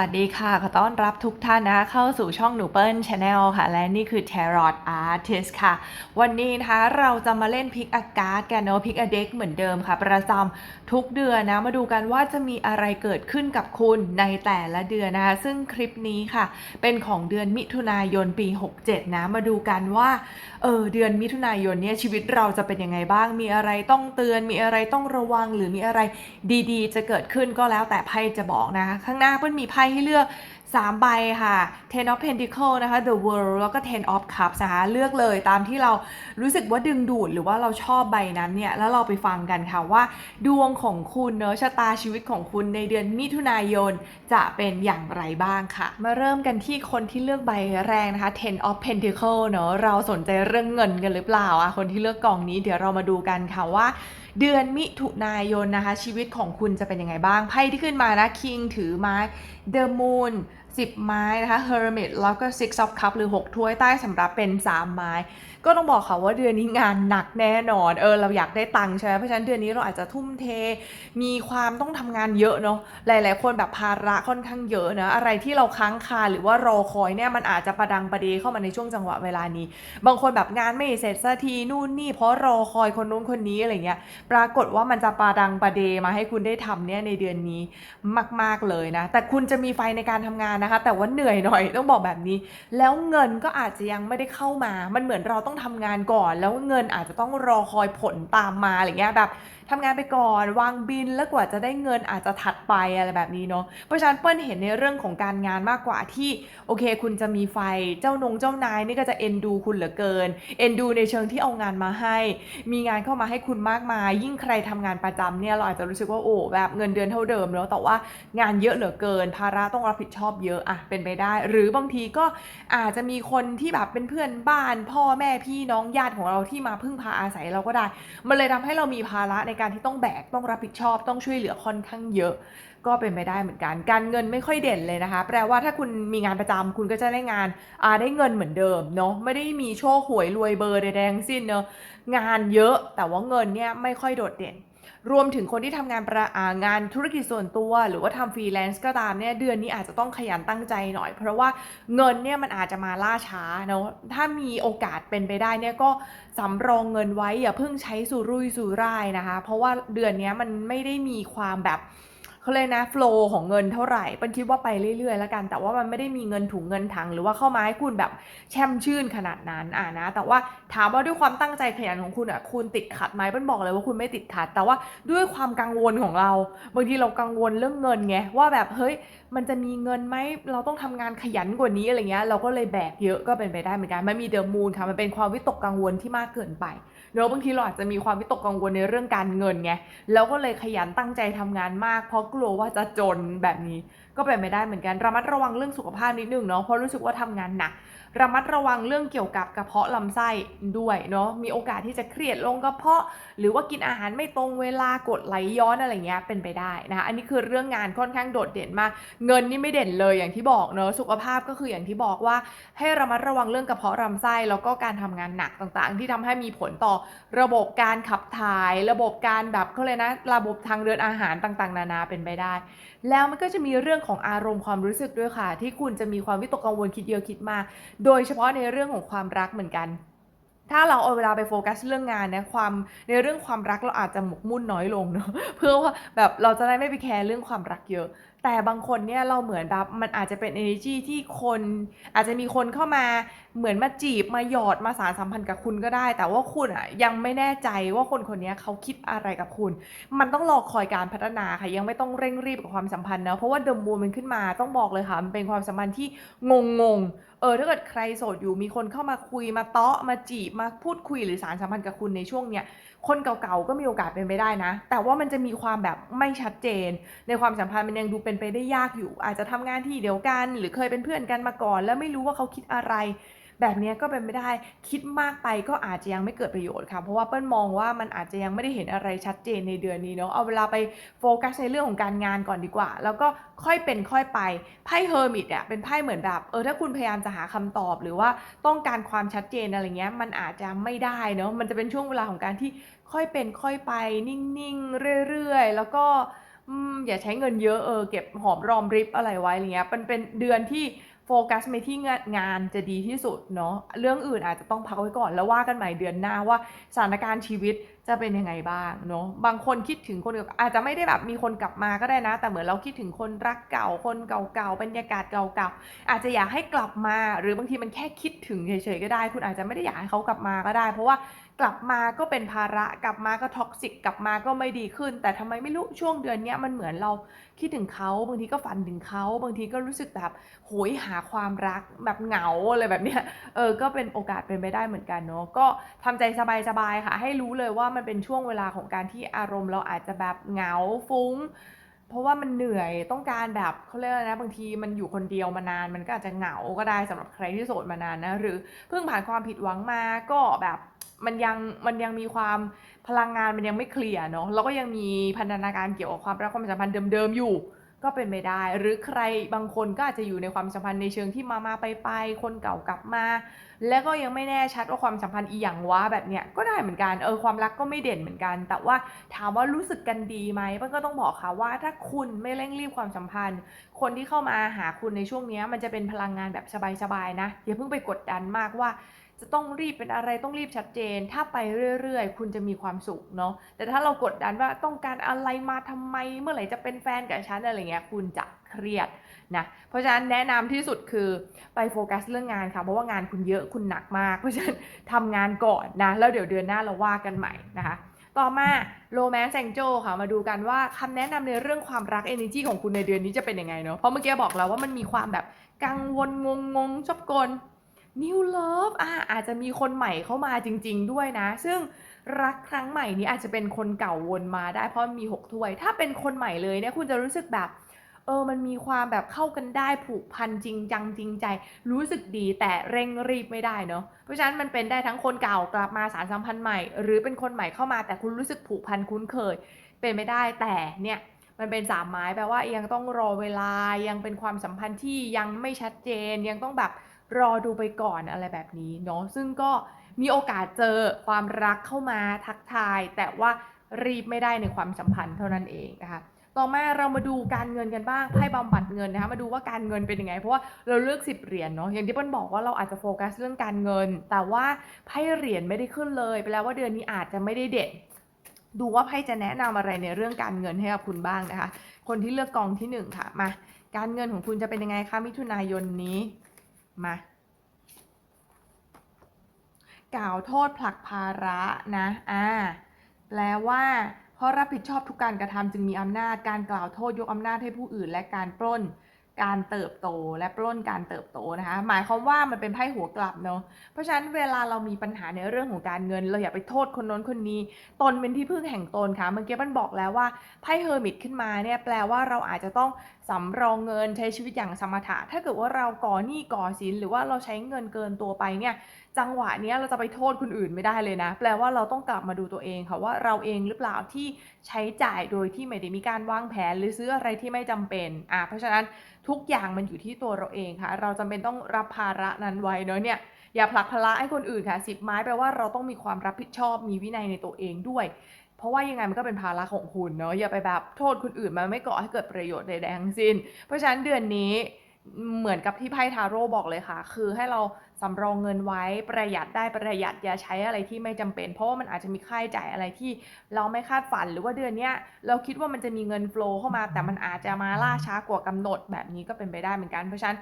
วัสดีค่ะ ขอต้อนรับทุกท่านนะเข้าสู่ช่องหนูเปิ้ลชาแนลค่ะ และนี่คือ Tarot Artist ค่ะ วันนี้นะคะเราจะมาเล่นพิกอากาศกันเนาะพิกอเด็กเหมือนเดิมค่ะ ประจำทุกเดือนนะ มาดูกันว่าจะมีอะไรเกิดขึ้นกับคุณในแต่ละเดือนนะคะซึ่งคลิปนี้ค่ะ เป็นของเดือนมิถุนายนปี 67 นะ มาดูกันว่าเออเดือนมิถุนายนเนี่ยชีวิตเราจะเป็นยังไงบ้าง มีอะไรต้องเตือน มีอะไรต้องระวังหรือมีอะไรดีๆ จะเกิดขึ้นก็แล้วแต่ไพ่จะบอกนะคะข้างหน้าเปิ้ลมีไพ่ให้เลือก 3 ใบค่ะ Ten of Pentacles นะคะ The World แล้วก็ Ten of Cups นะคะเลือกเลยตามที่เรารู้สึกว่าดึงดูดหรือว่าเราชอบใบนั้นเนี่ย แล้วเราไปฟังกันค่ะว่า ดวงของคุณเนอะชะตาชีวิตของคุณในเดือนมิถุนายนจะเป็นอย่างไรบ้างค่ะ มาเริ่มกันที่คนที่เลือกใบแรกนะคะ Ten of Pentacles เนอะเราสนใจเรื่องเงินกันหรือเปล่าอะคนที่เลือกกองนี้เดี๋ยวเรามาดูกันค่ะว่า เดือนมิถุนายนนะคะ ชีวิตของคุณจะเป็นยังไงบ้างไพ่ที่ขึ้นมานะคิงถือไม้ The Moon 10 ไม้นะคะ Hermit แล้วก็ Six of Cups หรือ 6 ถ้วยใต้สำหรับเป็น 3 ไม้ ก็ต้องบอกค่ะว่าเดือนนี้งานหนักแน่นอน เออเราอยากได้ตังค์ใช่ไหมเพราะฉะนั้นเดือนนี้เราอาจจะทุ่มเท มีความต้องทำงานเยอะเนาะ หลาย ๆ คนแบบภาระค่อนข้างเยอะนะ อะไรที่เราค้างคาหรือว่ารอคอยเนี่ยมันอาจจะประดังประเดเข้ามาในช่วงจังหวะเวลานี้ บางคนแบบงานไม่เสร็จสักทีนู่นนี่เพราะรอคอยคนนู้นคนนี้อะไรเงี้ย ปรากฏว่ามันจะประดังประเดมาให้คุณได้ทำเนี่ยในเดือนนี้มาก ๆ เลยนะ แต่คุณจะมีไฟในการทำงานนะคะ แต่ว่าเหนื่อยหน่อยต้องบอกแบบนี้ แล้วเงินก็อาจจะยังไม่ได้เข้ามา มันเหมือนเราต้ององทำงานก่อน แล้วเงินอาจจะต้องรอคอยผลตามมาอะไรเงี้ยแบบทำงานไปก่อนวางบินแล้วกว่าจะได้เงินอาจจะถัดไปอะไรแบบนี้เนาะเพราะฉะนั้นเปิ้ลเห็นในเรื่องของการงานมากกว่าที่โอเค คุณจะมีไฟเจ้านงเจ้านายนี่ก็จะเอ็นดูคุณเหลือเกินเอ็นดูในเชิงที่เอางานมาให้ มีงานเข้ามาให้คุณมากมาย ยิ่งใครทำงานประจำเนี่ยเราอาจจะรู้สึกว่าโอ้แบบเงินเดือนเท่าเดิมแล้วแต่ว่างานเยอะเหลือเกิน ภาระต้องรับผิดชอบเยอะอะเป็นไปได้ หรือบางทีก็อาจจะมีคนที่แบบเป็นเพื่อนบ้าน พ่อแม่พี่น้องญาติของเราที่มาพึ่งพาอาศัยเราก็ได้ มันเลยทำให้เรามีภาระในการที่ต้องแบกต้องรับผิดชอบต้องช่วยเหลือค่อนข้างเยอะ ก็เป็นไปได้เหมือนกัน การเงินไม่ค่อยเด่นเลยนะคะ แปลว่าถ้าคุณมีงานประจำคุณก็จะได้งานอาได้เงินเหมือนเดิมเนาะไม่ได้มีโชคหวยรวยเบอร์ใดๆทั้งสิ้นเนาะงานเยอะแต่ว่าเงินเนี่ยไม่ค่อยโดดเด่น รวมถึงคนที่ทำงานประางานธุรกิจส่วนตัว หรือว่าทำฟรีแลนซ์ก็ตามเนี่ยเดือนนี้อาจจะต้องขยันตั้งใจหน่อย เพราะว่าเงินเนี่ยมันอาจจะมาล่าช้าเนาะถ้ามีโอกาสเป็นไปได้เนี่ยก็สำรองเงินไว้อย่าเพิ่งใช้สุรุ่ยสุร่ายนะคะ เพราะว่าเดือนนี้มันไม่ได้มีความแบบ เขาเลยนะโฟล์ของเงินเท่าไหร่เปิ้ลคิดว่าไปเรื่อยๆแล้วกัน แต่ว่ามันไม่ได้มีเงินถุงเงินถัง หรือว่าเข้ามาให้คุณแบบแช่มชื่นขนาดนั้นอะนะ แต่ว่าถามว่าด้วยความตั้งใจขยันของคุณอะคุณติดขัดไหมเปิ้ลบอกเลยว่าคุณไม่ติดขัด แต่ว่าด้วยความกังวลของเราบางทีเรากังวลเรื่องเงินไงว่าแบบเฮ้ยมันจะมีเงินไหมเราต้องทำงานขยันกว่านี้อะไรเงี้ยเราก็เลยแบกเยอะก็เป็นไปได้เหมือนกันมันมีเดอะมูนค่ะมันเป็นความวิตกกังวลที่มากเกินไป เนอะบางทีเราอาจจะมีความวิตกกังวลในเรื่องการเงินไงแล้วก็เลยขยันตั้งใจทำงานมาก เพราะกลัวว่าจะจนแบบนี้ก็เป็นไม่ได้เหมือนกันระมัดระวังเรื่องสุขภาพนิดนึงเนาะเพราะรู้สึกว่าทำงานหนัก ระมัดระวังเรื่องเกี่ยวกับกระเพาะลำไส้ด้วยเนาะมีโอกาสที่จะเครียดลงกระเพาะ หรือว่ากินอาหารไม่ตรงเวลากดไหลย้อนอะไรเงี้ยเป็นไปได้นะคะอันนี้คือเรื่องงานค่อนข้างโดดเด่นมาก เงินนี่ไม่เด่นเลยอย่างที่บอกเนอะสุขภาพก็คืออย่างที่บอกว่า ให้ระมัดระวังเรื่องกระเพาะลำไส้แล้วก็การทำงานหนักต่างๆ ที่ทำให้มีผลต่อระบบการขับถ่าย ระบบการแบบเขาเลยนะระบบทางเดินอาหารต่างๆ นานาเป็นไปได้แล้วมันก็จะมีเรื่องของอารมณ์ความรู้สึกด้วยค่ะ ที่คุณจะมีความวิตกกังวลคิดเยอะคิดมา โดยเฉพาะในเรื่องของความรักเหมือนกันถ้าเราเอาเวลาไปโฟกัสเรื่องงานเนี่ยความในเรื่องความรักเราอาจจะหมกมุ่นน้อยลงเนาะเพื่อว่าแบบเราจะได้ไม่ไปแคร์เรื่องความรักเยอะ แต่บางคนเนี่ยเราเหมือนแบบมันอาจจะเป็น energy ที่คนอาจจะมีคนเข้ามาเหมือนมาจีบมาหยอดมาสารสัมพันธ์กับคุณก็ได้ แต่ว่าคุณอะยังไม่แน่ใจว่าคนคนนี้เขาคิดอะไรกับคุณ มันต้องรอคอยการพัฒนาค่ะยังไม่ต้องเร่งรีบกับความสัมพันธ์นะเพราะว่าเดอะมูนมันขึ้นมาต้องบอกเลยค่ะมันเป็นความสัมพันธ์ที่งงงๆเออถ้าเกิดใครโสดอยู่มีคนเข้ามาคุยมาเตาะมาจีบมาพูดคุยหรือสารสัมพันธ์กับคุณในช่วงเนี้ย คนเก่าๆก็มีโอกาสเป็นไปได้นะ แต่ว่ามันจะมีความแบบไม่ชัดเจน ในความสัมพันธ์มันยังดูเป็นไปได้ยากอยู่ อาจจะทำงานที่เดียวกัน หรือเคยเป็นเพื่อนกันมาก่อน แล้วไม่รู้ว่าเขาคิดอะไร แบบนี้ก็เป็นไม่ได้คิดมากไปก็อาจจะยังไม่เกิดประโยชน์ค่ะเพราะว่าเปิ้ลมองว่ามันอาจจะยังไม่ได้เห็นอะไรชัดเจนในเดือนนี้เนาะเอาเวลาไปโฟกัสในเรื่องของการงานก่อนดีกว่า แล้วก็ค่อยเป็นค่อยไปไพ่เฮอร์มิตอะเป็นไพ่เหมือนแบบเออถ้าคุณพยายามจะหาคำตอบหรือว่าต้องการความชัดเจนอะไรเงี้ยมันอาจจะไม่ได้เนาะมันจะเป็นช่วงเวลาของการที่ค่อยเป็นค่อยไปนิ่งๆเรื่อยๆ แล้วก็อย่าใช้เงินเยอะเออเก็บหอมรอมริบอะไรไว้อะไรเงี้ยเป็นเป็นเดือนที่ ฟกัสไปที่งานงานจะดีที่สุดเนาะเรื่องอื่นอาจจะต้องพักไว้ก่อนแล้วว่ากันใหม่เดือนหน้าว่าสถานการณ์ชีวิตจะเป็นยังไงบ้างเนาะบางคนคิดถึงคนอาจจะไม่ได้แบบมีคนกลับมาก็ได้นะ แต่เหมือนเราคิดถึงคนรักเก่าคนเก่าๆบรรยากาศเก่าๆอาจจะอยากให้กลับมา หรือบางทีมันแค่คิดถึงเฉยๆก็ได้ คุณอาจจะไม่ได้อยากให้เขากลับมาก็ได้ เพราะว่า กลับมาก็เป็นภาระกลับมาก็ท็อกซิกกลับมาก็ไม่ดีขึ้น แต่ทำไมไม่รู้ช่วงเดือนเนี้ยมันเหมือนเราคิดถึงเขาบางทีก็ฝันถึงเขาบางทีก็รู้สึกแบบโหยหาความรักแบบเหงาอะไรแบบเนี้ยเออก็เป็นโอกาสเป็นไปได้เหมือนกันเนาะก็ทำใจสบายๆค่ะ ให้รู้เลยว่ามันเป็นช่วงเวลาของการที่อารมณ์เราอาจจะแบบเหงาฟุ้ง เพราะว่ามันเหนื่อยต้องการแบบเขาเรียกนะบางทีมันอยู่คนเดียวมานาน มันก็อาจจะเหงาก็ได้สำหรับใครที่โสดมานานนะหรือเพิ่งผ่านความผิดหวังมาก็แบบมันยังมันยังมีความพลังงานมันยังไม่เคลียร์เนาะแล้วก็ยังมีพันธนาการเกี่ยวกับความรักความสัมพันธ์เดิมๆอยู่ ก็เป็นไปได้ หรือใครบางคนก็อาจจะอยู่ในความสัมพันธ์ในเชิงที่มามาไปไปคนเก่ากลับมา แล้วก็ยังไม่แน่ชัดว่าความสัมพันธ์อีหยังวะแบบเนี้ยก็ได้เหมือนกันเออความรักก็ไม่เด่นเหมือนกัน แต่ว่าถามว่ารู้สึกกันดีไหมมันก็ต้องบอกค่ะว่าถ้าคุณไม่เร่งรีบความสัมพันธ์ คนที่เข้ามาหาคุณในช่วงนี้มันจะเป็นพลังงานแบบสบายๆนะอย่าเพิ่งไปกดดันมากว่า จะต้องรีบเป็นอะไรต้องรีบชัดเจน ถ้าไปเรื่อยๆ คุณจะมีความสุขเนาะแต่ถ้าเรากดดันว่าต้องการอะไรมาทำไม เมื่อไหร่จะเป็นแฟนกับฉันอะไรเงี้ยคุณจะเครียดนะเพราะฉะนั้นแนะนำที่สุดคือไปโฟกัสเรื่องงานค่ะเพราะว่างานคุณเยอะคุณหนักมาก เพราะฉะนั้นทำงานก่อนนะแล้วเดี๋ยวเดือนหน้าเราว่ากันใหม่นะคะต่อมาโรแมนต์แซงโจค่ะมาดูกันว่าคำแนะนำในเรื่องความรัก energy ของคุณในเดือนนี้จะเป็นยังไงเนาะเพราะเมื่อกี้บอกแล้วว่ามันมีความแบบกังวลงงงชอบกล New Love อะอาจจะมีคนใหม่เข้ามาจริง ๆ ด้วยนะ ซึ่งรักครั้งใหม่นี้อาจจะเป็นคนเก่าวนมาได้เพราะมีหกถ้วย ถ้าเป็นคนใหม่เลยเนี่ยคุณจะรู้สึกแบบเออมันมีความแบบเข้ากันได้ผูกพันจริงจังจริงใจ รู้สึกดีแต่เร่งรีบไม่ได้เนาะเพราะฉะนั้นมันเป็นได้ทั้งคนเก่ากลับมาสารสัมพันธ์ใหม่ หรือเป็นคนใหม่เข้ามาแต่คุณรู้สึกผูกพันคุ้นเคย เป็นไม่ได้แต่เนี่ยมันเป็นสามไม้แปลว่ายังต้องรอเวลายังเป็นความสัมพันธ์ที่ยังไม่ชัดเจนยังต้องแบบ รอดูไปก่อนอะไรแบบนี้เนาะซึ่งก็มีโอกาสเจอความรักเข้ามาทักทาย แต่ว่ารีบไม่ได้ในความสัมพันธ์เท่านั้นเองนะคะต่อมาเรามาดูการเงินกันบ้างไพ่บำบัดเงินนะคะมาดูว่าการเงินเป็นยังไง เพราะว่าเราเลือกสิบเหรียญเนาะอย่างที่เปิ้ลบอกว่าเราอาจจะโฟกัสเรื่องการเงิน แต่ว่าไพ่เหรียญไม่ได้ขึ้นเลยแปลว่าเดือนนี้อาจจะไม่ได้เด่นดูว่าไพ่จะแนะนำอะไรในเรื่องการเงินให้กับคุณบ้างนะคะ คนที่เลือกกองที่หนึ่งค่ะมาการเงินของคุณจะเป็นยังไงคะมิถุนายนนี้ มากล่าวโทษผลักภาระนะอ่าแปลว่าเพราะรับผิดชอบทุกการกระทำจึงมีอำนาจการกล่าวโทษยกอำนาจให้ผู้อื่นและการปล้น การเติบโตและปล้นการเติบโตนะคะ หมายความว่ามันเป็นไพ่หัวกลับเนาะเพราะฉะนั้นเวลาเรามีปัญหาในเรื่องของการเงิน เราอย่าไปโทษคนน้นคนนี้ ตนเป็นที่พึ่งแห่งตนค่ะเมื่อกี้มันบอกแล้วว่าไพ่เฮอร์มิตขึ้นมาเนี่ยแปลว่าเราอาจจะต้องสำรองเงินใช้ชีวิตอย่างสมถะ ถ้าเกิดว่าเราก่อหนี้ก่อสินหรือว่าเราใช้เงินเกินตัวไปเนี่ย จังหวะนี้เราจะไปโทษคนอื่นไม่ได้เลยนะ แปลว่าเราต้องกลับมาดูตัวเองค่ะว่าเราเองหรือเปล่าที่ใช้จ่ายโดยที่ไม่ได้มีการวางแผน หรือซื้ออะไรที่ไม่จำเป็นอะเพราะฉะนั้นทุกอย่างมันอยู่ที่ตัวเราเองค่ะ เราจำเป็นต้องรับภาระนั้นไว้เนาะเนี่ยอย่าผลักภาระให้คนอื่นค่ะสิบไม้แปลว่าเราต้องมีความรับผิดชอบมีวินัยในตัวเองด้วย เพราะว่ายังไงมันก็เป็นภาระของคุณเนาะอย่าไปแบบโทษคนอื่นมันไม่ก่อให้เกิดประโยชน์ใดๆทั้งสิ้น เพราะฉะนั้นเดือนนี้เหมือนกับที่ไพ่ทาโร่บอกเลยค่ะ คือให้เรา สำรองเงินไว้ประหยัดได้ประหยัดอย่าใช้อะไรที่ไม่จำเป็น เพราะว่ามันอาจจะมีค่าใช้จ่ายอะไรที่เราไม่คาดฝันหรือว่าเดือนนี้เราคิดว่ามันจะมีเงินโฟลเข้ามาแต่มันอาจจะมาล่าช้ากว่ากำหนดแบบนี้ก็เป็นไปได้เหมือนกันเพราะฉะนั้น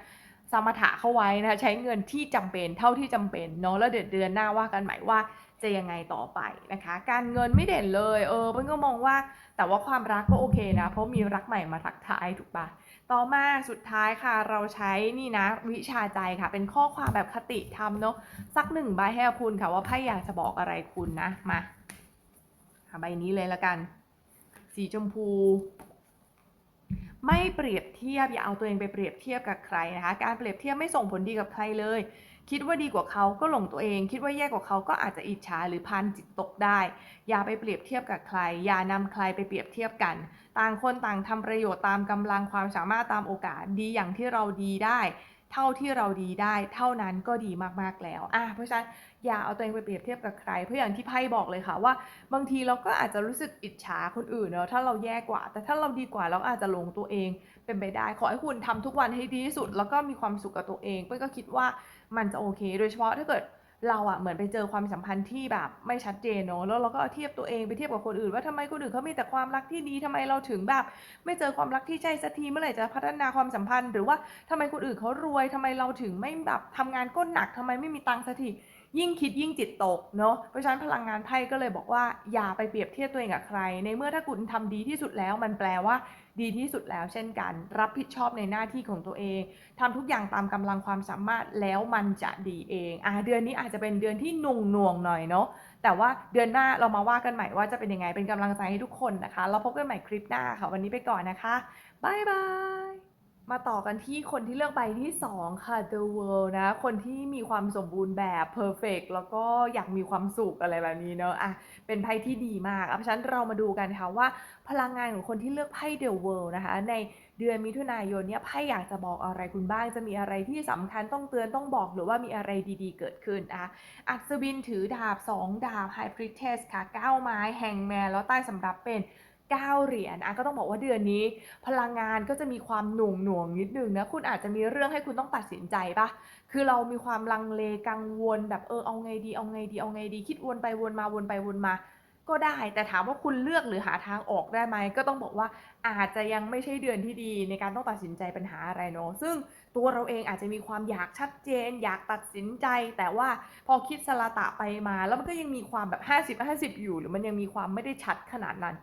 สมถะเข้าไว้นะคะใช้เงินที่จำเป็นเท่าที่จำเป็นเนาะแล้วเดือนเดือนหน้าว่ากันใหม่ว่าจะยังไงต่อไปนะคะ การเงินไม่เด่นเลย เออเพิ่งก็มองว่าแต่ว่าความรักก็โอเคนะ เพราะมีรักใหม่มาทักทายถูกปะ ต่อมาสุดท้ายค่ะเราใช้นี่นะวิชาใจค่ะ เป็นข้อความแบบคติธรรมเนาะสักหนึ่งใบให้กับคุณค่ะว่าไพ่อยากจะบอกอะไรคุณนะมาหาใบนี้เลยละกัน สีชมพู ไม่เปรียบเทียบอย่าเอาตัวเองไปเปรียบเทียบกับใครนะคะการเปรียบเทียบไม่ส่งผลดีกับใครเลย คิดว่าดีกว่าเขาก็หลงตัวเอง คิดว่าแย่กว่าเขาก็อาจจะอิจฉาหรือพันจิตตกได้ อย่าไปเปรียบเทียบกับใคร อย่านำใครไปเปรียบเทียบกัน ต่างคนต่างทำประโยชน์ตามกำลังความสามารถตามโอกาสดีอย่างที่เราดีได้ เท่าที่เราดีได้ เท่านั้นก็ดีมากๆแล้วอะเพราะฉะนั้นอย่าเอาตัวเองไปเปรียบเทียบกับใคร เพราะอย่างที่ไพ่บอกเลยค่ะว่า บางทีเราก็อาจจะรู้สึกอิจฉาคนอื่นเนอะถ้าเราแย่กว่า แต่ถ้าเราดีกว่าเราอาจจะหลงตัวเองเป็นไปได้ ขอให้คุณทำทุกวันให้ดีที่สุด แล้วก็มีความสุขกับตัวเองเป้ยก็คิดว่ามันจะโอเค โดยเฉพาะถ้าเกิด เราอะเหมือนไปเจอความสัมพันธ์ที่แบบไม่ชัดเจนเนอะแล้วเราก็เทียบตัวเองไปเทียบกับคนอื่น ว่าทำไมคนอื่นเขามีแต่ความรักที่ดีทำไมเราถึงแบบ ไม่เจอความรักที่ใช่สักทีเมื่อไหร่จะพัฒนาความสัมพันธ์ หรือว่าทำไมคนอื่นเขารวยทำไมเราถึงไม่แบบทำงานก้นหนักทำไมไม่มีตังค์สักทียิ่งคิดยิ่งจิตตกเนาะเพราะฉะนั้นพลังงานไพ่ก็เลยบอกว่าอย่าไปเปรียบเทียบตัวเองกับใคร ในเมื่อถ้าคุณทำดีที่สุดแล้ว มันแปลว่า ดีที่สุดแล้ว เช่นกัน รับผิดชอบในหน้าที่ของตัวเองทำทุกอย่างตามกำลังความสามารถแล้วมันจะดีเองอะเดือนนี้อาจจะเป็นเดือนที่หนุ่งหน่วงหน่อยเนาะแต่ว่าเดือนหน้าเรามาว่ากันใหม่ว่าจะเป็นยังไงเป็นกำลังใจให้ทุกคนนะคะ เราพบกันใหม่คลิปหน้าค่ะวันนี้ไปก่อนนะคะบายบาย มาต่อกันที่คนที่เลือกใบที่ 2 ค่ะ The World นะ คนที่มีความสมบูรณ์แบบ perfect แล้วก็อยากมีความสุขอะไรแบบนี้เนอะอะเป็นไพ่ที่ดีมากอะเพราะฉะนั้นเรามาดูกันค่ะว่าพลังงานของคนที่เลือกไพ่ The World นะคะ ในเดือนมิถุนายนเนี่ยไพ่อยากจะบอกอะไรคุณบ้าง จะมีอะไรที่สำคัญต้องเตือนต้องบอกหรือว่ามีอะไรดีๆ เกิดขึ้นอะอัศวินถือดาบ 2 ดาบ High Priestess ค่ะ 9 ไม้แห่งแมนแล้วใต้สำรับเป็น 9 เหรียญอะก็ต้องบอกว่าเดือนนี้ พลังงานก็จะมีความหน่วงหน่วงนิดนึงนะคุณอาจจะมีเรื่องให้คุณต้องตัดสินใจปะคือเรามีความลังเลกังวลแบบเออเอาไงดีเอาไงดีเอาไงดี คิดวนไปวนมาวนไปวนมา ก็ได้ แต่ถามว่าคุณเลือกหรือหาทางออกได้ไหมก็ต้องบอกว่าอาจจะยังไม่ใช่เดือนที่ดีในการต้องตัดสินใจปัญหาอะไรเนาะซึ่งตัวเราเองอาจจะมีความอยากชัดเจน อยากตัดสินใจ แต่ว่าพอคิดสละตะไปมา แล้วมันก็ยังมีความแบบ 50 50 อยู่ หรือมันยังมีความไม่ได้ชัดขนาดนั้น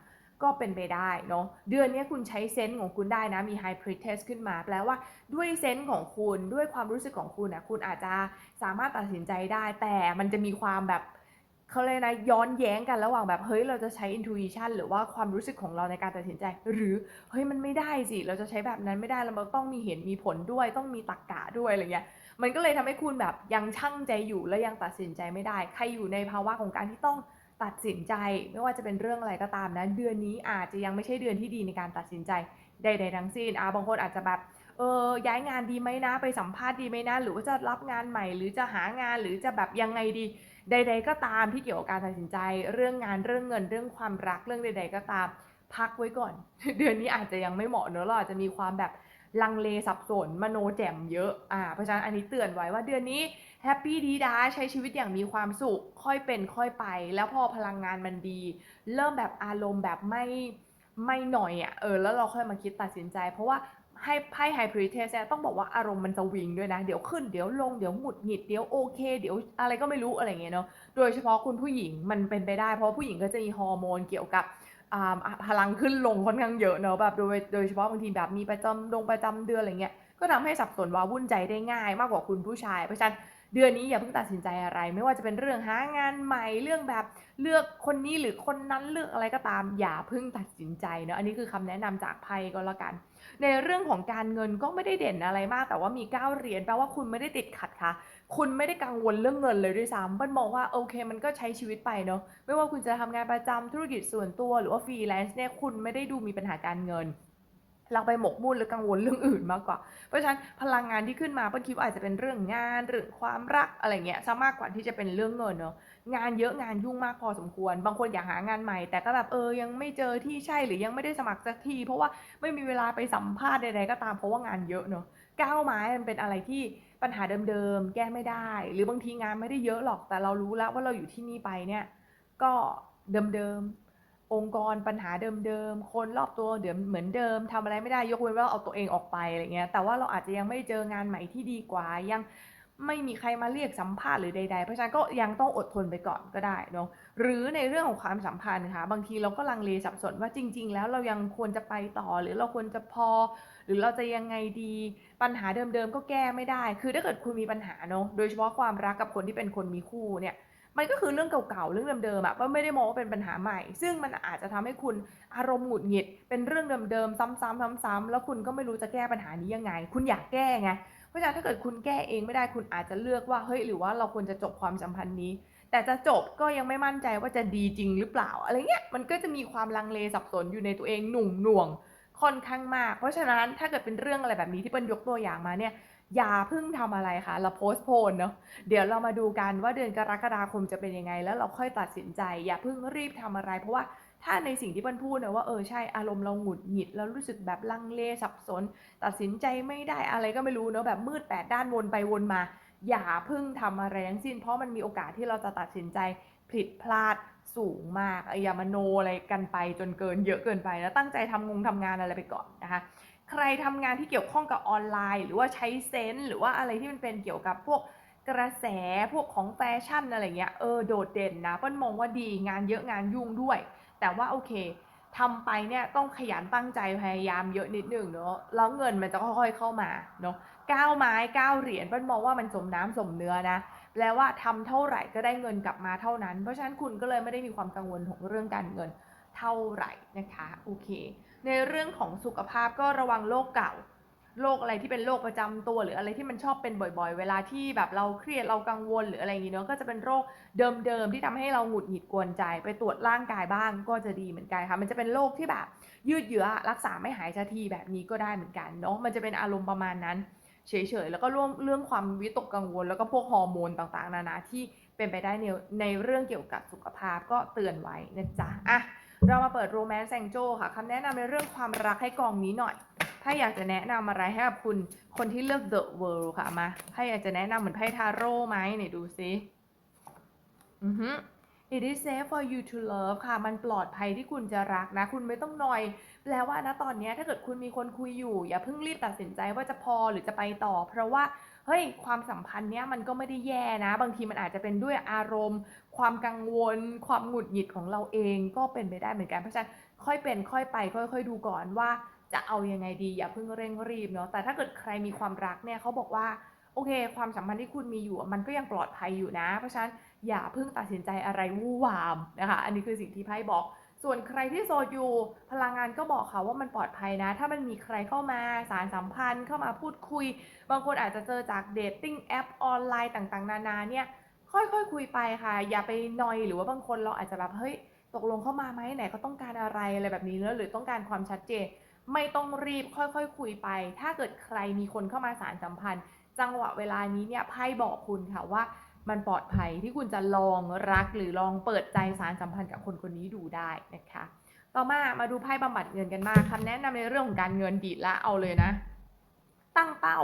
ก็เป็นไปได้เนาะเดือนนี้คุณใช้เซนส์ของคุณได้นะ มี High Priestess ขึ้นมา แปลว่าด้วยเซนส์ของคุณด้วยความรู้สึกของคุณนะคุณอาจจะสามารถตัดสินใจได้ แต่มันจะมีความแบบเขาเลยนะย้อนแย้งกันระหว่างแบบเฮ้ยเราจะใช้ intuition หรือว่าความรู้สึกของเราในการตัดสินใจ หรือเฮ้ยมันไม่ได้สิเราจะใช้แบบนั้นไม่ได้แล้วมันต้องมีเหตุมีผลด้วย ต้องมีตรรกกะด้วยอะไรเงี้ยมันก็เลยทำให้คุณแบบยังชั่งใจอยู่และยังตัดสินใจไม่ได้ ใครอยู่ในภาวะของการที่ต้อง ตัดสินใจไม่ว่าจะเป็นเรื่องอะไรก็ตามนะเดือนนี้อาจจะยังไม่ใช่เดือนที่ดีในการตัดสินใจใดๆทั้งสิ้นอ่าบางคนอาจจะแบบเออย้ายงานดีไหมนะไปสัมภาษณ์ดีไหมนะหรือว่าจะรับงานใหม่ หรือจะหางานหรือจะแบบยังไงดี ใด ๆ ก็ตามที่เกี่ยวกับการตัดสินใจ เรื่องงานเรื่องเงินเรื่องความรักเรื่องใด ๆ ก็ตาม พักไว้ก่อน เดือนนี้อาจจะยังไม่เหมาะเนอะเราอาจจะมีความแบบลังเลสับสนมโนแจ่มเยอะอ่าเพราะฉะนั้นอันนี้เตือนไว้ว่าเดือนนี้ แฮปปี้ดีด้าใช้ชีวิตอย่างมีความสุขค่อยเป็นค่อยไป แล้วพอพลังงานมันดี เริ่มแบบอารมณ์แบบไม่ไม่หน่อยอะ่ะเออแล้วเราค่อยมาคิดตัดสินใจ เพราะว่าให้ไพ่ไฮพรีเทสต้องบอกว่าอารมณ์มันจะวิงด้วยนะ เดี๋ยวขึ้นเดี๋ยวลงเดี๋ยวหงุดหงิดเดี๋ยวโอเค เดี๋ยวอะไรก็ไม่รู้อะไรเงี้ยเนาะโดยเฉพาะคุณผู้หญิงมันเป็นไปได้ เพราะผู้หญิงก็จะมีฮอร์โมนเกี่ยวกับอ่าพลังขึ้นลงค่อนข้างเยอะเนอะแบบโดยโดยเฉพาะบางทีแบบมีประจำลงประจำเดือนอะไรเงี้ยก็ทำให้สับสนว้าวุ่นใจได้ง่ายมากกว่าคุณผู้ชาย เพราะฉะนั้น เดือนนี้อย่าเพิ่งตัดสินใจอะไร ไม่ว่าจะเป็นเรื่องหางานใหม่เรื่องแบบเลือกคนนี้หรือคนนั้นเลือกอะไรก็ตาม อย่าเพิ่งตัดสินใจเนอะอันนี้คือคำแนะนำจากไพ่ก็แล้วกัน ในเรื่องของการเงินก็ไม่ได้เด่นอะไรมาก แต่ว่ามี9เหรียญแปลว่าคุณไม่ได้ติดขัดค่ะ คุณไม่ได้กังวลเรื่องเงินเลยด้วยซ้ำเปิ้ลมองว่าโอเค มันก็ใช้ชีวิตไปเนาะไม่ว่าคุณจะทำงานประจำธุรกิจส่วนตัว หรือว่าฟรีแลนซ์เนี่ยคุณไม่ได้ดูมีปัญหาการเงิน เราไปหมกมุ่นหรือกังวลเรื่องอื่นมากกว่า เพราะฉะนั้นพลังงานที่ขึ้นมาเปิ้ลคิดว่าอาจจะเป็นเรื่องงานเรื่องความรักอะไรเงี้ยซะมากกว่าที่จะเป็นเรื่องเงินเนาะงานเยอะงานยุ่งมากพอสมควร บางคนอยากหางานใหม่ แต่ก็แบบเออยังไม่เจอที่ใช่หรือยังไม่ได้สมัครสักที เพราะว่าไม่มีเวลาไปสัมภาษณ์ใดๆก็ตามเพราะว่างานเยอะเนาะก้าวไม้มันเป็นอะไรที่ปัญหาเดิมๆแก้ไม่ได้ หรือบางทีงานไม่ได้เยอะหรอกแต่เรารู้แล้วว่าเราอยู่ที่นี่ไปเนี่ย ก็เดิมๆ องค์กรปัญหาเดิมๆ คนรอบตัวเดิมเหมือนเดิมทำอะไรไม่ได้ยกเว้นว่าเอาตัวเองออกไปอะไรเงี้ย แต่ว่าเราอาจจะยังไม่เจองานใหม่ที่ดีกว่ายังไม่มีใครมาเรียกสัมภาษณ์หรือใด ๆ เพราะฉะนั้นก็ยังต้องอดทนไปก่อนก็ได้เนาะหรือในเรื่องของความสัมพันธ์ค่ะบางทีเราก็ลังเลสับสนว่าจริง ๆ แล้วเรายังควรจะไปต่อหรือเราควรจะพอ หรือเราจะยังไงดี ปัญหาเดิมๆก็แก้ไม่ได้ คือถ้าเกิดคุณมีปัญหาเนาะโดยเฉพาะความรักกับคนที่เป็นคนมีคู่เนี่ย มันก็คือเรื่องเก่าๆเรื่องเดิมๆอะก็ไม่ได้มองว่าเป็นปัญหาใหม่ ซึ่งมันอาจจะทำให้คุณอารมณ์หงุดหงิด เป็นเรื่องเดิมๆซ้ำๆซ้ำๆแล้วคุณก็ไม่รู้จะแก้ปัญหานี้ยังไง คุณอยากแก้ไงเพราะฉะนั้นถ้าเกิดคุณแก้เองไม่ได้คุณอาจจะเลือกว่าเฮ้ยหรือว่าเราควรจะจบความสัมพันธ์นี้ แต่จะจบก็ยังไม่มั่นใจว่าจะดีจริงหรือเปล่า อะไรเงี้ยมันก็จะมีความลังเลสับสนอยู่ในตัวเองหนุ่งหน่วงค่อนข้างมาก เพราะฉะนั้นถ้าเกิดเป็นเรื่องอะไรแบบนี้ที่เปิ้ลยกตัวอย่างมาเนี่ย อย่าเพิ่งทำอะไรค่ะ เราโพสต์โพนเนาะเดี๋ยวเรามาดูกันว่าเดือนกรกฎาคมจะเป็นยังไง แล้วเราค่อยตัดสินใจ อย่าเพิ่งรีบทำอะไร เพราะว่าถ้าในสิ่งที่เปิ้ลพูดนะว่าเออใช่อารมณ์เราหงุดหงิดแล้วรู้สึกแบบลังเลสับสน ตัดสินใจไม่ได้อะไรก็ไม่รู้เนาะแบบมืดแปดด้านวนไปวนมา อย่าเพิ่งทำอะไรทั้งสิ้น เพราะมันมีโอกาสที่เราจะตัดสินใจผิดพลาดสูงมากอย่ามโนอะไรกันไปจนเกินเยอะเกินไปแล้วตั้งใจทำงงทำงานอะไรไปก่อนนะคะ ใครทำงานที่เกี่ยวข้องกับออนไลน์ หรือว่าใช้เซนส์หรือว่าอะไรที่มันเป็นเกี่ยวกับพวกกระแสพวกของแฟชั่นอะไรเงี้ยเออโดดเด่นนะเปิ้ลมองว่าดีงานเยอะงานยุ่งด้วย แต่ว่าโอเคทำไปเนี่ยต้องขยันตั้งใจพยายามเยอะนิดหนึ่งเนาะแล้วเงินมันจะค่อยๆเข้ามาเนาะก้าวไม้ก้าวเหรียญเปิ้ลมองว่ามันสมน้ำสมเนื้อนะแปลว่าทำเท่าไหร่ก็ได้เงินกลับมาเท่านั้น เพราะฉะนั้นคุณก็เลยไม่ได้มีความกังวลของเรื่องการเงินเท่าไหร่นะคะโอเค ในเรื่องของสุขภาพก็ระวังโรคเก่าโรคอะไรที่เป็นโรคประจำตัว หรืออะไรที่มันชอบเป็นบ่อยๆ เวลาที่แบบเราเครียดเรากังวลหรืออะไรอย่างนี้เนาะก็จะเป็นโรคเดิมๆที่ทำให้เราหงุดหงิดกวนใจ ไปตรวจร่างกายบ้างก็จะดีเหมือนกันค่ะ มันจะเป็นโรคที่แบบยืดเยื้อรักษาไม่หายสักทีแบบนี้ก็ได้เหมือนกันเนาะมันจะเป็นอารมณ์ประมาณนั้นเฉยๆแล้วก็ร่วมเรื่องความวิตกกังวล แล้วก็พวกฮอร์โมนต่างๆ นานาที่เป็นไปได้ในในเรื่องเกี่ยวกับสุขภาพก็เตือนไว้นะจ๊ะอะ เรามาเปิดโรแมนต์แซงโจค่ะคำแนะนำในเรื่องความรักให้กองนี้หน่อย ถ้าอยากจะแนะนำอะไรให้กับคุณคนที่เลือก The World ค่ะมาถ้าอยากจะแนะนำเหมือนไพ่ทาโร่ไหมเนี่ยดูซิอือฮึ It is safe for you to love ค่ะ มันปลอดภัยที่คุณจะรักนะ คุณไม่ต้องนอย แปลว่านะตอนนี้ถ้าเกิดคุณมีคนคุยอยู่ อย่าเพิ่งรีบตัดสินใจว่าจะพอหรือจะไปต่อ เพราะว่า เฮ้ยความสัมพันธ์เนี้ยมันก็ไม่ได้แย่นะ บางทีมันอาจจะเป็นด้วยอารมณ์ ความกังวล ความหงุดหงิดของเราเองก็เป็นไปได้เหมือนกันเพราะฉะนั้นค่อยเป็นค่อยไป ค่อย ๆ ดูก่อนว่าจะเอายังไงดีอย่าเพิ่งเร่งรีบเนาะแต่ถ้าเกิดใครมีความรักเนี่ยเขาบอกว่าโอเค ความสัมพันธ์ที่คุณมีอยู่มันก็ยังปลอดภัยอยู่นะ เพราะฉะนั้นอย่าเพิ่งตัดสินใจอะไรวู่วามนะคะ อันนี้คือสิ่งที่ไพ่บอก ส่วนใครที่โสดอยู่พลังงานก็บอกค่ะว่ามันปลอดภัยนะ ถ้ามันมีใครเข้ามาสารสัมพันธ์เข้ามาพูดคุย บางคนอาจจะเจอจากเดทติ้งแอปออนไลน์ต่างๆ นานาเนี่ยค่อยๆคคุยไปค่ะ อย่าไปนอยหรือว่าบางคนเราอาจจะแบบเฮ้ยตกลงเข้ามาไหมไหนเขาต้องการอะไรอะไรแบบนี้เนอะหรือต้องการความชัดเจน ไม่ต้องรีบค่อยๆคคุยไป ถ้าเกิดใครมีคนเข้ามาสารสัมพันธ์ จังหวะเวลานี้เนี่ยไพ่บอกคุณค่ะว่า มันปลอดภัยที่คุณจะลองรักหรือลองเปิดใจสารสัมพันธ์กับคนคนนี้ดูได้นะคะ ต่อมามาดูไพ่บำบัดเงินกันมากคำแนะนำในเรื่องของการเงินดีละเอาเลยนะ ตั้งเป้า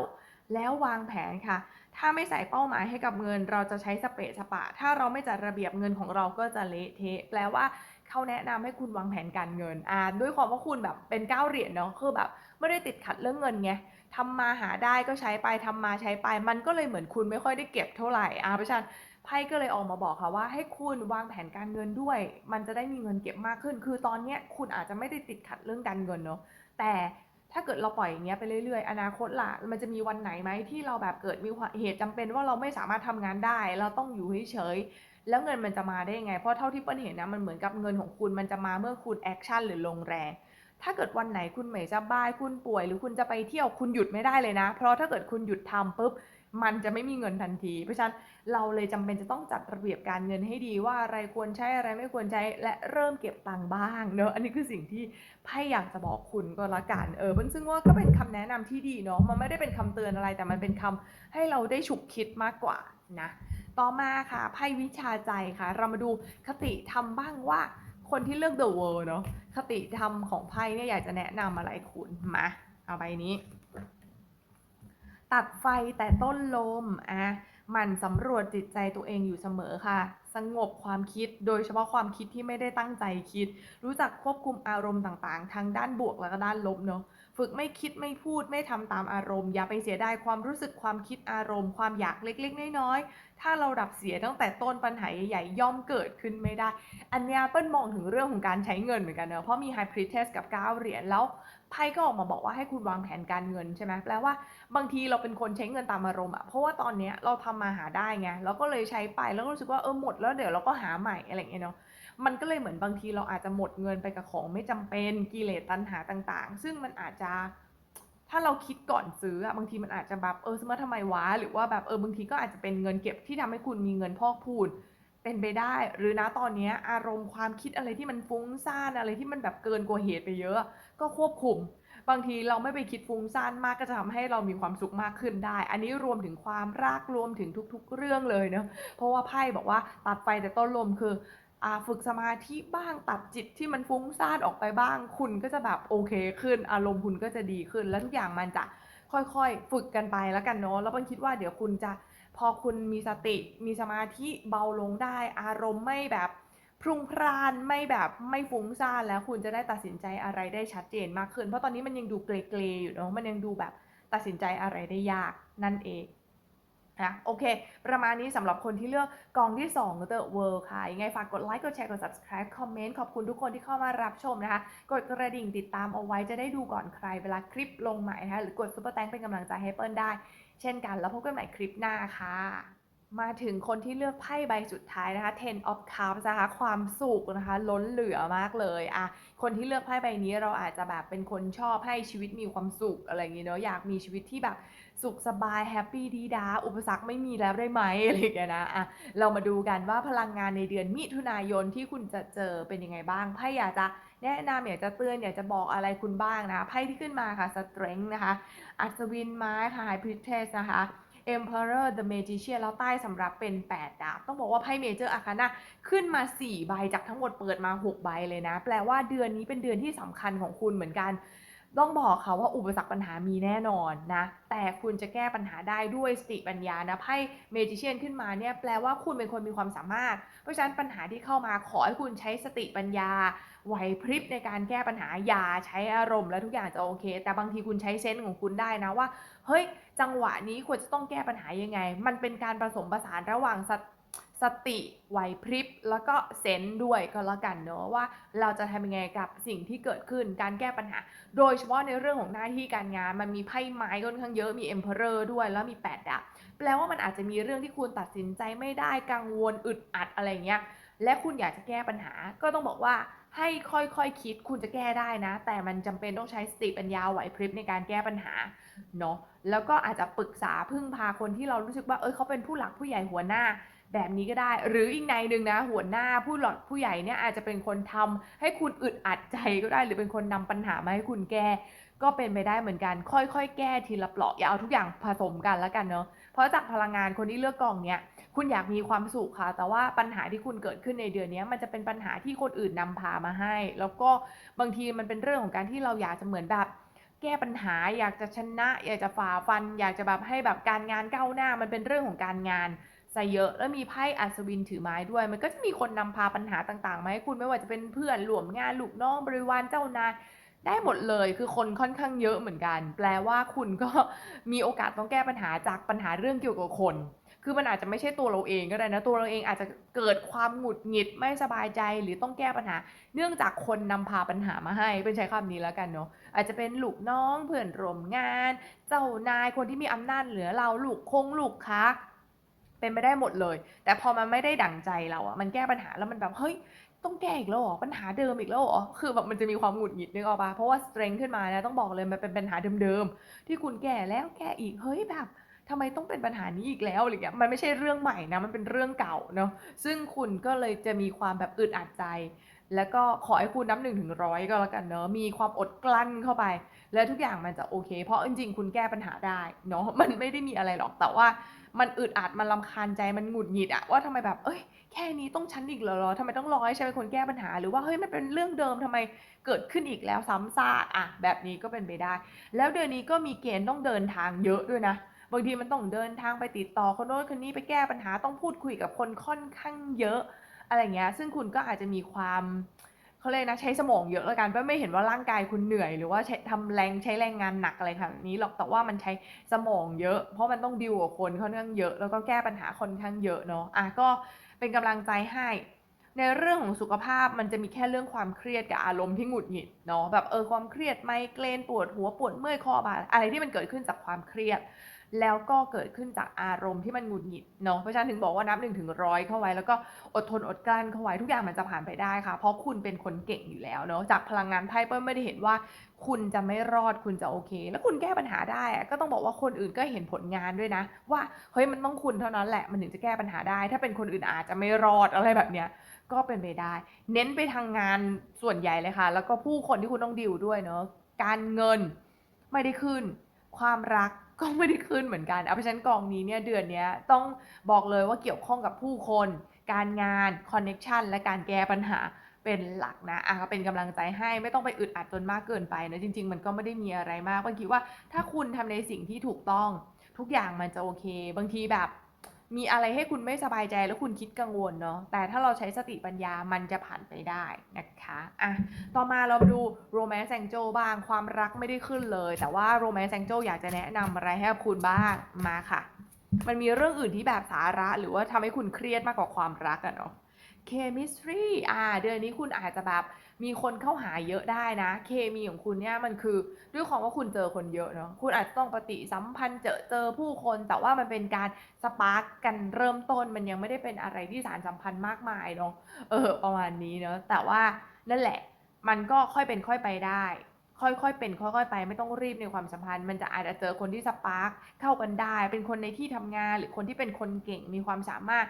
แล้ววางแผนค่ะ ถ้าไม่ใส่เป้าหมายให้กับเงิน เราจะใช้สเปะสปะ ถ้าเราไม่จัดระเบียบเงินของเราก็จะเละเทะแปลว่าเขาแนะนำให้คุณวางแผนการเงินอ่าด้วยความว่าคุณแบบเป็นก้าวเหรียญเนาะคือแบบไม่ได้ติดขัดเรื่องเงินไงทำมาหาได้ก็ใช้ไปทำมาใช้ไป มันก็เลยเหมือนคุณไม่ค่อยได้เก็บเท่าไหร่อ่าเพราะฉะนั้นไพ่ก็เลยออกมาบอกค่ะว่าให้คุณวางแผนการเงินด้วย มันจะได้มีเงินเก็บมากขึ้น คือตอนเนี้ยคุณอาจจะไม่ได้ติดขัดเรื่องการเงินเนาะแต่ ถ้าเกิดเราปล่อยอย่างเงี้ยไปเรื่อยๆ อนาคตล่ะ มันจะมีวันไหนไหมที่เราแบบเกิดมีเหตุจำเป็นว่าเราไม่สามารถทำงานได้ เราต้องอยู่เฉยๆ แล้วเงินมันจะมาได้ยังไง เพราะเท่าที่เปิ้ลเห็นนะ มันเหมือนกับเงินของคุณมันจะมาเมื่อคุณแอคชั่นหรือลงแรง ถ้าเกิดวันไหนคุณไม่สบาย คุณป่วย หรือคุณจะไปเที่ยว คุณหยุดไม่ได้เลยนะ เพราะถ้าเกิดคุณหยุดทำปุ๊บ มันจะไม่มีเงินทันที เพราะฉะนั้นเราเลยจำเป็นจะต้องจัดระเบียบการเงินให้ดีว่าอะไรควรใช้อะไรไม่ควรใช้และเริ่มเก็บตังค์บ้างเนอะอันนี้คือสิ่งที่ไพ่อยากจะบอกคุณก็แล้วกันเออซึ่งว่าก็เป็นคำแนะนำที่ดีเนาะมันไม่ได้เป็นคำเตือนอะไรแต่มันเป็นคำให้เราได้ฉุกคิดมากกว่านะต่อมาค่ะไพ่วิชาใจค่ะ เรามาดูคติธรรมบ้างว่าคนที่เลือก The World เนาะคติธรรมของไพ่เนี่ยอยากจะแนะนำอะไรคุณมา เอาใบนี้ ตัดไฟแต่ต้นลมอะมันสำรวจจิตใจตัวเองอยู่เสมอค่ะ สงบความคิดโดยเฉพาะความคิดที่ไม่ได้ตั้งใจคิด รู้จักควบคุมอารมณ์ต่างๆ ทั้งด้านบวกและก็ด้านลบเนาะฝึกไม่คิดไม่พูดไม่ทำตามอารมณ์ อย่าไปเสียดายความรู้สึกความคิดอารมณ์ ความอยากเล็กๆน้อยๆถ้าเราดับเสียตั้งแต่ต้นปัญหาใหญ่ๆย่อมเกิดขึ้นไม่ได้ อันเนี้ยเปิ้ลมองถึงเรื่องของการใช้เงินเหมือนกันเนอะเพราะมี High Priestess กับ9เหรียญแล้วไพ่ก็ออกมาบอกว่าให้คุณวางแผนการเงินใช่ไหมแปลว่า บางทีเราเป็นคนใช้เงินตามอารมณ์อะเพราะว่าตอนเนี้ยเราทำมาหาได้ไงเราก็เลยใช้ไปแล้วก็รู้สึกว่าเออหมดแล้วเดี๋ยวเราก็หาใหม่อะไรอย่างเงี้ยเนาะมันก็เลยเหมือนบางทีเราอาจจะหมดเงินไปกับของไม่จำเป็นกิเลสตัณหาต่างๆ ซึ่งมันอาจจะถ้าเราคิดก่อนซื้ออะบางทีมันอาจจะแบบเออซื้อมาทำไมวะหรือว่าแบบเออบางทีก็อาจจะเป็นเงินเก็บที่ทำให้คุณมีเงินพอกพูนเป็นไปได้ หรือนะตอนนี้อารมณ์ความคิดอะไรที่มันฟุ้งซ่านอะไรที่มันแบบเกินกว่าเหตุไปเยอะ ก็ควบคุม บางทีเราไม่ไปคิดฟุ้งซ่านมากก็จะทำให้เรามีความสุขมากขึ้นได้ อันนี้รวมถึงความรักรวมถึงทุก ๆ เรื่องเลยเนาะเพราะว่าไพ่บอกว่าตัดไฟแต่ต้นลมคืออ่าฝึกสมาธิบ้างตัดจิตที่มันฟุ้งซ่านออกไปบ้าง คุณก็จะแบบโอเคขึ้น อารมณ์คุณก็จะดีขึ้น แล้วทุกอย่างมันจะค่อยๆ ฝึกกันไปแล้วกันเนาะแล้วปันคิดว่าเดี๋ยวคุณจะพอคุณมีสติมีสมาธิเบาลงได้ อารมณ์ไม่แบบ พรุ่งพรานไม่แบบไม่ฟุ้งซ่านแล้วคุณจะได้ตัดสินใจอะไรได้ชัดเจนมากขึ้น เพราะตอนนี้มันยังดูเกรๆอยู่เนาะมันยังดูแบบตัดสินใจอะไรได้ยากนั่นเองนะโอเค ประมาณนี้สำหรับคนที่เลือกกองที่ 2 The World ค่ะ ยังไงฝากกดไลค์ กดแชร์ กด subscribe คอมเมนต์ ขอบคุณทุกคนที่เข้ามารับชมนะคะ กดกระดิ่งติดตามเอาไว้จะได้ดูก่อนใครเวลาคลิปลงใหม่นะคะ หรือกดซุปเปอร์แตงเป็นกำลังใจให้เปิ้ลได้ เช่นกัน แล้วพบกันใหม่คลิปหน้าค่ะ มาถึงคนที่เลือกไพ่ใบสุดท้ายนะคะ Ten of Cups นะคะ ความสุขนะคะ ล้นเหลือมากเลยอะคนที่เลือกไพ่ใบนี้เราอาจจะแบบเป็นคนชอบให้ชีวิตมีความสุขอะไรอย่างงี้เนาะอยากมีชีวิตที่แบบสุขสบายแฮปปี้ดีดา อุปสรรคไม่มีแล้วได้ไหมอะไรอย่างเงี้ยนะอะเรามาดูกันว่าพลังงานในเดือนมิถุนายนที่คุณจะเจอเป็นยังไงบ้างไพ่อยากจะแนะนำอยากจะเตือนอยากจะบอกอะไรคุณบ้างนะไพ่ที่ขึ้นมาค่ะ Strength นะคะ อัศวินไม้ค่ะ High Priestess นะคะ Emperor the Magician แล้วใต้สำรับเป็น 8 ดาบ ต้องบอกว่าไพ่ Major Arcana ขึ้นมา 4 ใบจากทั้งหมดเปิดมา 6 ใบเลยนะ แปลว่าเดือนนี้เป็นเดือนที่สำคัญของคุณเหมือนกันต้องบอกค่ะว่าอุปสรรคปัญหามีแน่นอนนะ แต่คุณจะแก้ปัญหาได้ด้วยสติปัญญานะไพ่ Magician ขึ้นมาเนี่ยแปลว่าคุณเป็นคนมีความสามารถ เพราะฉะนั้นปัญหาที่เข้ามาขอให้คุณใช้สติปัญญาไหวพริบในการแก้ปัญหาอย่าใช้อารมณ์แล้วทุกอย่างจะโอเค แต่บางทีคุณใช้เซนส์ของคุณได้นะว่า เฮ้ย จังหวะนี้ควรจะต้องแก้ปัญหายังไง มันเป็นการผสมผสานระหว่างสตสติไหวพริบ แล้วก็เซนด้วยก็แล้วกันเนอะว่าเราจะทำยังไงกับสิ่งที่เกิดขึ้นการแก้ปัญหา โดยเฉพาะในเรื่องของหน้าที่การงานมันมีไพ่ไม้ค่อนข้างเยอะมี Emperor ด้วยแล้วมี8ดาบแปลว่ามันอาจจะมีเรื่องที่คุณตัดสินใจไม่ได้กังวลอึดอัดอะไรเงี้ยและคุณอยากจะแก้ปัญหา ก็ต้องบอกว่าให้ค่อยๆคคิดคุณจะแก้ได้นะ แต่มันจำเป็นต้องใช้สติปัญญาไหวพริบในการแก้ปัญหา เนาะแล้วก็อาจจะปรึกษาพึ่งพาคนที่เรารู้สึกว่าเอยเขาเป็นผู้หลักผู้ใหญ่หัวหน้าแบบนี้ก็ได้ หรืออีกในหนึ่งนะ หัวหน้าผู้หลักผู้ใหญ่เนี่ยอาจจะเป็นคนทำให้คุณอึดอัดใจก็ได้ หรือเป็นคนนำปัญหามาให้คุณแก้ ก็เป็นไปได้เหมือนกัน ค่อยๆ แก้ทีละเปลาะอย่าเอาทุกอย่างผสมกันแล้วกันเนาะเพราะจากพลังงานคนที่เลือกกองเนี้ยคุณอยากมีความสุขค่ะ แต่ว่าปัญหาที่คุณเกิดขึ้นในเดือนนี้มันจะเป็นปัญหาที่คนอื่นนำพามาให้ แล้วก็บางทีมันเป็นเรื่องของการที่เราอยากจะเหมือนแบบ แก้ปัญหาอยากจะชนะ อยากจะฝ่าฟัน อยากจะแบบให้แบบการงานก้าวหน้ามันเป็นเรื่องของการงานซะเยอะแล้วมีไพ่อัศวินถือไม้ด้วย มันก็จะมีคนนำพาปัญหาต่างๆมาให้คุณไม่ว่าจะเป็นเพื่อนหลวมงานลูกน้องบริวารเจ้านายได้หมดเลยคือคนค่อนข้างเยอะเหมือนกัน แปลว่าคุณก็มีโอกาสต้องแก้ปัญหาจากปัญหาเรื่องเกี่ยวกับคน คือมันอาจจะไม่ใช่ตัวเราเองก็ได้นะ ตัวเราเองอาจจะเกิดความหงุดหงิดไม่สบายใจหรือต้องแก้ปัญหา เนื่องจากคนนำพาปัญหามาให้ เป็นใช้คำนี้แล้วกันเนาะ อาจจะเป็นลูกน้องเพื่อนร่วมงาน เจ้านายคนที่มีอำนาจเหนือเราลูกคงลูกค้าเป็นไปได้หมดเลย แต่พอมันไม่ได้ดั่งใจเราอะมันแก้ปัญหาแล้วมันแบบเฮ้ยต้องแก้อีกแล้วหรอปัญหาเดิมอีกแล้วหรอคือแบบมันจะมีความหงุดหงิดนึกออกปะเพราะว่า strength ขึ้นมานะต้องบอกเลยมันเป็นปัญหาเดิมๆที่คุณแก้แล้วแก้อีกเฮ้ยแบบ ทำไมต้องเป็นปัญหานี้อีกแล้วอะไรเงี้ยมันไม่ใช่เรื่องใหม่นะมันเป็นเรื่องเก่าเนาะซึ่งคุณก็เลยจะมีความแบบอึดอัดใจ แล้วก็ขอให้คุณนับหนึ่งถึงร้อยก็แล้วกันเนาะมีความอดกลั้นเข้าไป แล้วทุกอย่างมันจะโอเค เพราะจริงๆคุณแก้ปัญหาได้เนาะมันไม่ได้มีอะไรหรอกแต่ว่ามันอึดอัดมันรำคาญใจมันหงุดหงิดอะว่าทำไมแบบ เอ้ยแค่นี้ต้องฉันอีกเหรอทำไมต้องรอให้ฉันเป็นคนแก้ปัญหา หรือว่าเฮ้ยมันเป็นเรื่องเดิมทำไมเกิดขึ้นอีกแล้วซ้ำซากอะแบบนี้ก็เป็นไปได้ แล้วเดือนนี้ก็มีเกณฑ์ต้องเดินทางเยอะด้วยนะ บางทีมันต้องเดินทางไปติดต่อคนโน้นคนนี้ไปแก้ปัญหาต้องพูดคุยกับคนค่อนข้างเยอะอะไรเงี้ย ซึ่งคุณก็อาจจะมีความเขาเลยกนะใช้สมองเยอะแล้วกันเพราะไม่เห็นว่าร่างกายคุณเหนื่อยหรือว่าใช้ทำแรงใช้แรงงานหนักอะไรขนาดนี้หรอกแต่ว่ามันใช้สมองเยอะ เพราะมันต้องดิวกับคนค่อนข้างเยอะ แล้วก็แก้ปัญหาค่อนข้างเยอะเนาะอะก็เป็นกำลังใจให้ ในเรื่องของสุขภาพมันจะมีแค่เรื่องความเครียดกับอารมณ์ที่หงุดหงิดเนาะแบบเออความเครียดไมเกรนปวดหัวปวดเมื่อยคอบ่าอะไรที่มันเกิดขึ้นจากความเครียด แล้วก็เกิดขึ้นจากอารมณ์ที่มันหงุดหงิดเนาะเพราะฉะนั้นถึงบอกว่านับหนึ่งถึงร้อยเข้าไว้ แล้วก็อดทนอดกลั้นเข้าไว้ทุกอย่างมันจะผ่านไปได้ค่ะ เพราะคุณเป็นคนเก่งอยู่แล้วเนาะจากพลังงานไพ่เปิ้ลไม่ได้เห็นว่า คุณจะไม่รอดคุณจะโอเค แล้วคุณแก้ปัญหาได้ก็ต้องบอกว่าคนอื่นก็เห็นผลงานด้วยนะ ว่าเฮ้ยมันต้องคุณเท่านั้นแหละมันถึงจะแก้ปัญหาได้ ถ้าเป็นคนอื่นอาจจะไม่รอดอะไรแบบเนี้ยก็เป็นไปได้ เน้นไปทางงานส่วนใหญ่เลยค่ะ แล้วก็ผู้คนที่คุณต้องดิวด้วยเนาะการเงินไม่ได้ขึ้น ความรัก ก็ไม่ได้ขึ้นเหมือนกันเอาเพราะฉะนั้นกองนี้เนี่ยเดือนนี้ต้องบอกเลยว่าเกี่ยวข้องกับผู้คน การงานคอนเน็ชันและการแก้ปัญหาเป็นหลักนะอะก็เป็นกำลังใจให้ไม่ต้องไปอึดอัดจนมากเกินไปนะจริง ๆ มันก็ไม่ได้มีอะไรมากบางทีว่าถ้าคุณทำในสิ่งที่ถูกต้อง ทุกอย่างมันจะโอเค บางทีแบบ มีอะไรให้คุณไม่สบายใจแล้วคุณคิดกังวลเนาะแต่ถ้าเราใช้สติปัญญามันจะผ่านไปได้นะคะอะต่อมาเรามาดูโรแมนต์แซงโจบ้างความรักไม่ได้ขึ้นเลย แต่ว่าโรแมนต์แซงโจอยากจะแนะนำอะไรให้กับคุณบ้างมาค่ะ มันมีเรื่องอื่นที่แบบสาระ หรือว่าทำให้คุณเครียดมากกว่าความรักอะเนาะ chemistry อ่าเดือนนี้คุณอาจจะแบบมีคนเข้าหาเยอะได้นะ เคมีของคุณเนี่ยมันคือด้วยความว่าคุณเจอคนเยอะเนาะคุณอาจจะต้องปฏิสัมพันธ์เจอเจอผู้คน แต่ว่ามันเป็นการสปาร์กกันเริ่มต้นมันยังไม่ได้เป็นอะไรที่สารสัมพันธ์มากมายเนาะเออประมาณนี้เนาะแต่ว่านั่นแหละมันก็ค่อยเป็นค่อยไปได้ ค่อยๆเป็นค่อยๆไปไม่ต้องรีบในความสัมพันธ์ มันจะอาจจะเจอคนที่สปาร์กเข้ากันได้ เป็นคนในที่ทำงานหรือคนที่เป็นคนเก่งมีความสามารถ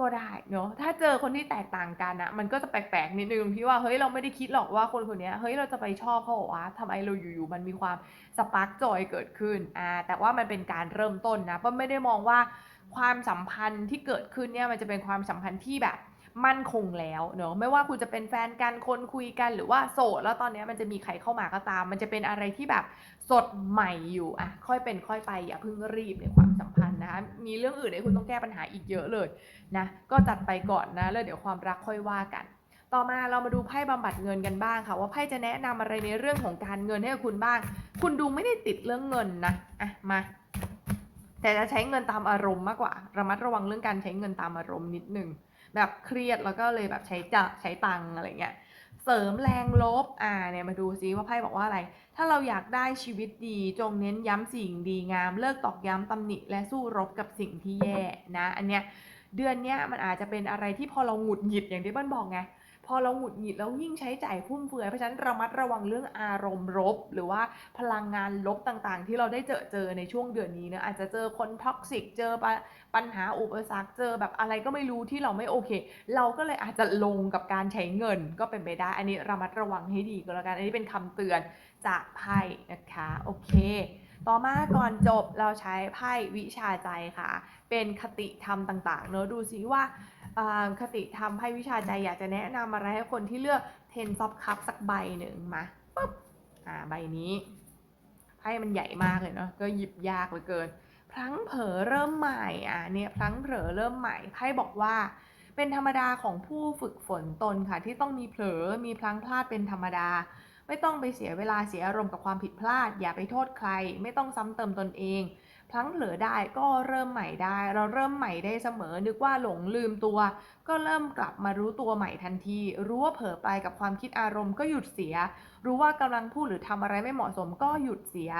ก็ได้เนาะถ้าเจอคนที่แตกต่างกันอะมันก็จะแปลกๆนิดนึงที่ว่าเฮ้ยเราไม่ได้คิดหรอกว่าคนคนนี้เฮ้ยเราจะไปชอบเขาหรอวะทำไมเราอยู่ๆมันมีความสปาร์กจอยเกิดขึ้นอ่าแต่ว่ามันเป็นการเริ่มต้นนะเพราะไม่ได้มองว่าความสัมพันธ์ที่เกิดขึ้นเนี่ยมันจะเป็นความสัมพันธ์ที่แบบมั่นคงแล้วเนอะไม่ว่าคุณจะเป็นแฟนกันคนคุยกันหรือว่าโสดแล้วตอนนี้มันจะมีใครเข้ามาก็ตาม มันจะเป็นอะไรที่แบบสดใหม่อยู่อะค่อยเป็นค่อยไปอย่าเพิ่งรีบในความสัมพันธ์ นะคะมีเรื่องอื่นให้คุณต้องแก้ปัญหาอีกเยอะเลยนะก็จัดไปก่อนนะแล้วเดี๋ยวความรักค่อยว่ากัน ต่อมาเรามาดูไพ่บำบัดเงินกันบ้างค่ะ ว่าไพ่จะแนะนำอะไรในเรื่องของการเงินให้กับคุณบ้าง คุณดูไม่ได้ติดเรื่องเงินนะอะมาแต่จะใช้เงินตามอารมณ์มากกว่า ระมัดระวังเรื่องการใช้เงินตามอารมณ์นิดนึงแบบเครียดแล้วก็เลยแบบใช้จะใช้ตังอะไรเงี้ย เสริมแรงลบ อ่า เนี่ย มาดูซิว่าไพ่บอกว่าอะไร ถ้าเราอยากได้ชีวิตดี จงเน้นย้ำสิ่งดีงาม เลิกตอกย้ำตำหนิ และสู้รบกับสิ่งที่แย่นะ อันเนี้ย เดือนเนี้ยมันอาจจะเป็นอะไรที่พอเราหงุดหงิดอย่างที่เบิ้ลบอกไง พอเราหงุดหงิดแล้วยิ่งใช้จ่ายฟุ่มเฟือยเพราะฉะนั้นระมัดระวังเรื่องอารมณ์ลบ หรือว่าพลังงานลบต่างๆ ที่เราได้เจอเจอในช่วงเดือนนี้เนะอาจจะเจอคนท็อกซิกเจอป,ปัญหาอุปสรรคเจอแบบอะไรก็ไม่รู้ที่เราไม่โอเค เราก็เลยอาจจะลงกับการใช้เงินก็เป็นไปได้ อันนี้ระมัดระวังให้ดีก็แล้วกันอันนี้เป็นคำเตือนจากไพ่นะคะโอเค ต่อมาก่อนจบเราใช้ไพ่วิชาใจค่ะ เป็นคติธรรมต่างๆเนอะดูซิว่าคติธรรมไพ่วิชาใจอยากจะแนะนำอะไรให้คนที่เลือกเทนซอฟคัพสักใบหนึ่งมาปุ๊บอ่าใบนี้ไพ่มันใหญ่มากเลยเนาะก็หยิบยากเหลือเกิน พลั้งเผลอเริ่มใหม่อะเนี่ยพลั้งเผลอเริ่มใหม่ไพ่บอกว่าเป็นธรรมดาของผู้ฝึกฝนตนค่ะ ที่ต้องมีเผลอมีพลั้งพลาดเป็นธรรมดา ไม่ต้องไปเสียเวลาเสียอารมณ์กับความผิดพลาด อย่าไปโทษใคร ไม่ต้องซ้ำเติมตนเอง พลั้งเผลอได้ก็เริ่มใหม่ได้ เราเริ่มใหม่ได้เสมอ นึกว่าหลงลืมตัว ก็เริ่มกลับมารู้ตัวใหม่ทันที รู้ว่าเผลอไปกับความคิดอารมณ์ก็หยุดเสีย รู้ว่ากำลังพูดหรือทำอะไรไม่เหมาะสมก็หยุดเสีย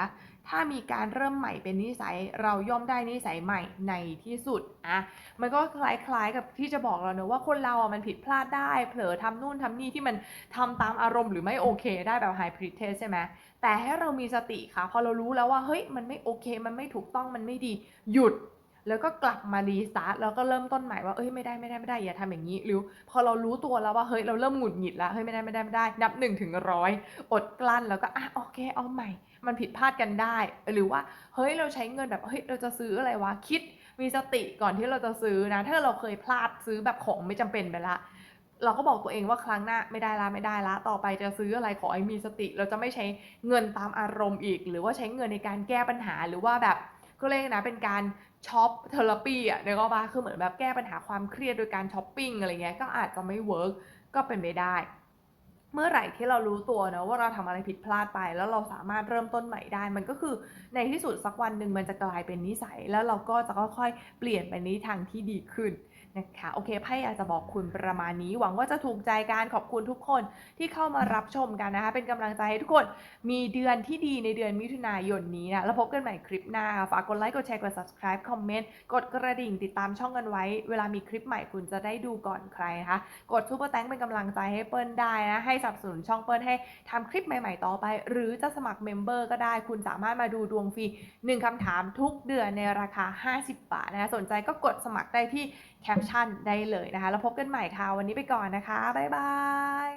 ถ้ามีการเริ่มใหม่เป็นนิสัย เราย่อมได้นิสัยใหม่ในที่สุดอะมันก็คล้ายๆกับที่จะบอกเราเนอะว่าคนเราอะมันผิดพลาดได้ เผลอทำนู่นทำนี่ที่มันทำตามอารมณ์หรือไม่โอเค ได้แบบไฮพรีเทสใช่ไหมแต่ให้เรามีสติค่ะ พอเรารู้แล้วว่าเฮ้ยมันไม่โอเค มันไม่ถูกต้องมันไม่ดี หยุด แล้วก็กลับมารีสตาร์ทแล้วก็เริ่มต้นใหม่ว่าเอ้ยไม่ได้ไม่ได้ไม่ได้อย่าทำอย่างนี้หรือพอเรารู้ตัวแล้วว่าเฮ้ยเราเริ่มหงุดหงิดแล้วเฮ้ยไม่ได้ไม่ได้ไม่ได้ นับหนึ่งถึงร้อยอดกลั้นแล้วก็อะโอเคเอาใหม่ มันผิดพลาดกันได้ หรือว่าเฮ้ยเราใช้เงินแบบเฮ้ยเราจะซื้ออะไรวะคิดมีสติก่อนที่เราจะซื้อนะ ถ้าเราเคยพลาดซื้อแบบของไม่จำเป็นไปละ เราก็บอกตัวเองว่าครั้งหน้าไม่ได้ละไม่ได้ละ ต่อไปจะซื้ออะไรขอให้มีสติ เราจะไม่ใช้เงินตามอารมณ์อีก หรือว่าใช้เงินในการแก้ปัญหาหรือว่าแบบก็เรียกนะเป็นการ ช็อปเทอราปีอะเนก็ว่าคือเหมือนแบบแก้ปัญหาความเครียดโดยการช้อปปิ้งอะไรเงี้ยก็อาจจะไม่เวิร์กก็เป็นไปได้ เมื่อไหร่ที่เรารู้ตัวนะว่าเราทำอะไรผิดพลาดไป แล้วเราสามารถเริ่มต้นใหม่ได้ มันก็คือในที่สุดสักวันหนึ่งมันจะกลายเป็นนิสัย แล้วเราก็จะค่อยๆเปลี่ยนไปในทางที่ดีขึ้น นะคะโอเคไพ่อยากจะบอกคุณประมาณนี้ หวังว่าจะถูกใจการขอบคุณทุกคนที่เข้ามารับชมกันนะคะ เป็นกำลังใจให้ทุกคนมีเดือนที่ดีในเดือนมิถุนายนนี้นะแล้วพบกันใหม่คลิปหน้าฝากกดไลค์กดแชร์กด subscribe คอมเมนต์กดกระดิ่งติดตามช่องกันไว้ เวลามีคลิปใหม่คุณจะได้ดูก่อนใครนะคะกดซูเปอร์แตงเป็นกำลังใจให้เปิ้ลได้นะให้สนับสนุนช่องเปิ้ลให้ทำคลิปใหม่ ๆ ต่อไป หรือจะสมัครเมมเบอร์ก็ได้ คุณสามารถมาดูดวงฟรีหนึ่งคำถามทุกเดือนในราคา 50 บาทนะคะสนใจก็กดสมัครได้ที่แคปชั่นได้เลยนะคะ แล้วพบกันใหม่ค่ะวันนี้ไปก่อนนะคะ บ๊ายบาย